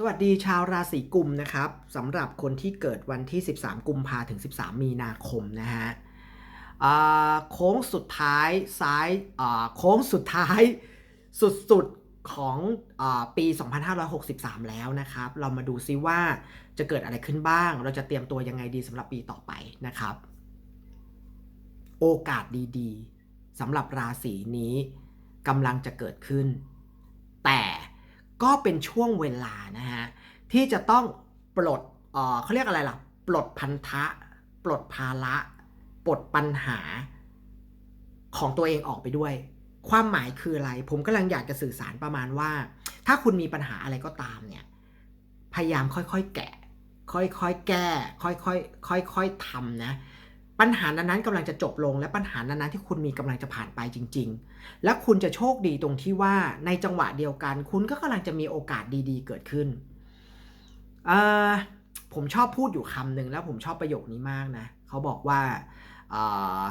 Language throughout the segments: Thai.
สวัสดีชาวราศีกุมนะครับสำหรับคนที่เกิดวันที่ 13 กุมภาถึง 13 มีนาคมนะฮะโค้งสุดท้ายซ้ายโค้งสุดท้ายสุดๆของอาปี 2563 แล้วนะครับ เรามาดูซิว่าจะเกิดอะไรขึ้นบ้าง เราจะเตรียมตัวยังไงดีสำหรับปีต่อไปนะครับ โอกาสดีๆสำหรับราศีนี้กำลังจะเกิดขึ้น แต่ ก็เป็นช่วงเวลานะฮะที่จะต้องปลดเออเขาเรียกอะไรล่ะ ปลดพันธะ ปลดภาระ ปลดปัญหาของตัวเองออกไปด้วย ความหมายคืออะไร ผมกำลังอยากจะสื่อสารประมาณว่า ถ้าคุณมีปัญหาอะไรก็ตามเนี่ย พยายามค่อยๆแกะ ค่อยๆแก้ ค่อยๆค่อยๆทำนะ ปัญหานั้นๆกำลังจะจบลง และปัญหานั้นๆที่คุณมีกำลังจะผ่านไปจริง ๆ และคุณจะโชคดีตรงที่ว่าในจังหวะเดียวกัน คุณก็กำลังจะมีโอกาสดีๆ เกิดขึ้นอ่อผมชอบพูดอยู่คำหนึ่งแล้วผมชอบประโยคนี้มากนะเขาบอกว่าอ่อ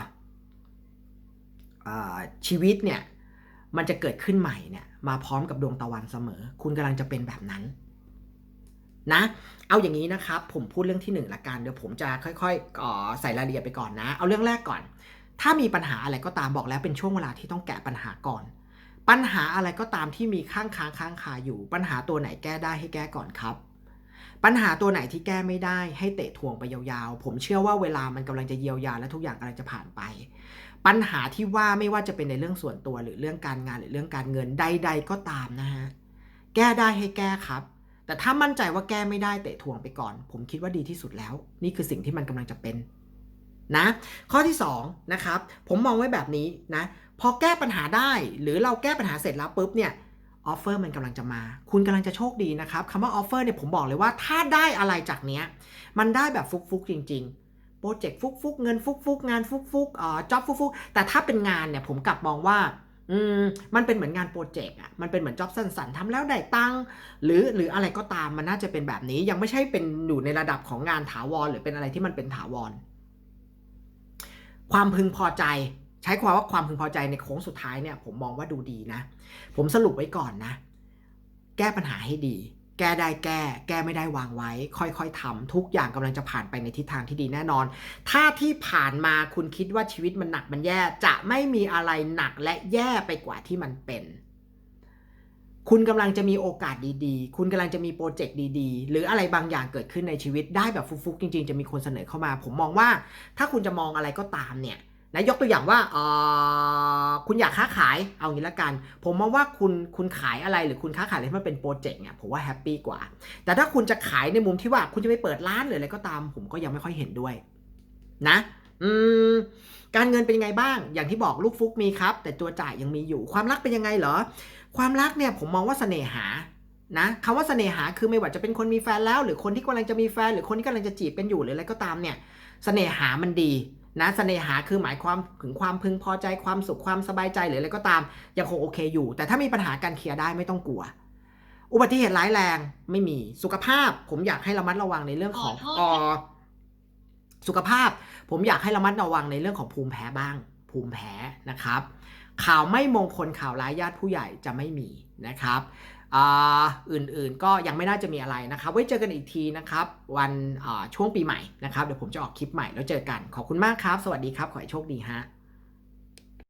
เอ่อชีวิตเนี่ยมันจะเกิดขึ้นใหม่เนี่ยมาพร้อมกับดวงตะวันเสมอ คุณกำลังจะเป็นแบบนั้น นะ เอาอย่างนี้นะครับ ผมพูดเรื่องที่หนึ่งละกันเดี๋ยวผมจะค่อยๆใส่รายละเอียดไปก่อนนะ เอาเรื่องแรกก่อน ถ้ามีปัญหาอะไรก็ตามบอกแล้วเป็นช่วงเวลาที่ต้องแกะปัญหาก่อน ปัญหาอะไรก็ตามที่มีข้างค้างค้างคาอยู่ ปัญหาตัวไหนแก้ได้ให้แก้ก่อนครับปัญหาตัวไหนที่แก้ไม่ได้ให้เตะถ่วงไปยาวๆ ผมเชื่อว่าเวลามันกำลังจะเยียวยาและทุกอย่างกำลังจะผ่านไป ปัญหาที่ว่าไม่ว่าจะเป็นในเรื่องส่วนตัวหรือเรื่องการงานหรือเรื่องการเงินใด ๆ ก็ตามนะฮะ แก้ได้ให้แก้ครับ แต่ถ้ามั่นใจว่าแก้ไม่ได้เตะถ่วงไปก่อน ผมคิดว่าดีที่สุดแล้ว นี่คือสิ่งที่มันกำลังจะเป็นนะ ข้อที่2นะครับผมมองไว้แบบนี้นะพอแก้ปัญหาได้หรือเราแก้ปัญหาเสร็จแล้วปุ๊บเนี่ยออฟเฟอร์มันกำลังจะมา คุณกำลังจะโชคดีนะครับคำว่าออฟเฟอร์เนี่ยผมบอกเลยว่าถ้าได้อะไรจากเนี้ยมันได้แบบฟุกๆจริง ๆโปรเจกต์ฟุกๆเงินฟุกๆงานฟุกๆอ่าจ็อบฟุกๆแต่ถ้าเป็นงานเนี่ยผมกลับมองว่า อืมมันเป็นเหมือนงานโปรเจกต์อะมันเป็นเหมือนจ็อบสั้นๆทำแล้วได้ตังค์หรือหรืออะไรก็ตามมันน่าจะเป็นแบบนี้ยังไม่ใช่เป็นอยู่ในระดับของงานถาวร หรือเป็นอะไรที่มันเป็นถาวร ความพึงพอใจ ใช้ความว่าความพึงพอใจในโค้งสุดท้ายเนี่ย ผมมองว่าดูดีนะ ผมสรุปไว้ก่อนนะ แก้ปัญหาให้ดี แก้ได้แก้ แก้ไม่ได้วางไว้ ค่อยๆทำทุกอย่างกำลังจะผ่านไปในทิศทางที่ดีแน่นอน ถ้าที่ผ่านมาคุณคิดว่าชีวิตมันหนักมันแย่ จะไม่มีอะไรหนักและแย่ไปกว่าที่มันเป็น คุณกำลังจะมีโอกาสดีๆ คุณกำลังจะมีโปรเจกต์ดีๆ หรืออะไรบางอย่างเกิดขึ้นในชีวิตได้แบบฟุกๆจริง ๆ จะมีคนเสนอเข้ามา ผมมองว่า ถ้าคุณจะมองอะไรก็ตามเนี่ย นะยกตัวอย่างว่าเออคุณอยากค้าขายเอางี้ละกัน ผมมองว่าคุณคุณขายอะไรหรือคุณค้าขายอะไรที่มันเป็นโปรเจกต์เนี่ยผมว่าแฮปปี้กว่า แต่ถ้าคุณจะขายในมุมที่ว่าคุณจะไปเปิดร้านหรืออะไรก็ตาม ผมก็ยังไม่ค่อยเห็นด้วย นะอืมการเงินเป็นยังไงบ้าง อย่างที่บอกลูกฟุกมีครับ แต่ตัวจ่ายยังมีอยู่ ความรักเป็นยังไงเหรอ ความรักเนี่ยผมมองว่าเสน่หา นะคำว่าเสน่หาคือไม่ว่าจะเป็นคนมีแฟนแล้ว หรือคนที่กำลังจะมีแฟน หรือคนที่กำลังจะจีบเป็นอยู่หรืออะไรก็ตามเนี่ย เสน่หามันดี นะเสน่หาคือหมายความถึงความพึงพอใจความสุขความสบายใจหรืออะไรก็ตามยังคงโอเคอยู่ แต่ถ้ามีปัญหาการเคลียร์ได้ไม่ต้องกลัว อุบัติเหตุร้ายแรงไม่มีสุขภาพ ผมอยากให้ระมัดระวังในเรื่องของขอโทษเอ่อสุขภาพ ผมอยากให้ระมัดระวังในเรื่องของภูมิแพ้บ้าง ภูมิแพ้นะครับ ข่าวไม่มงคลข่าวร้ายญาติผู้ใหญ่จะไม่มีนะครับ อื่นๆก็ยังไม่น่าจะมีอะไรนะครับ ไว้เจอกันอีกทีนะครับ วันช่วงปีใหม่นะครับ เดี๋ยวผมจะออกคลิปใหม่แล้วเจอกัน ขอบคุณมากครับ สวัสดีครับ ขอให้โชคดีฮะ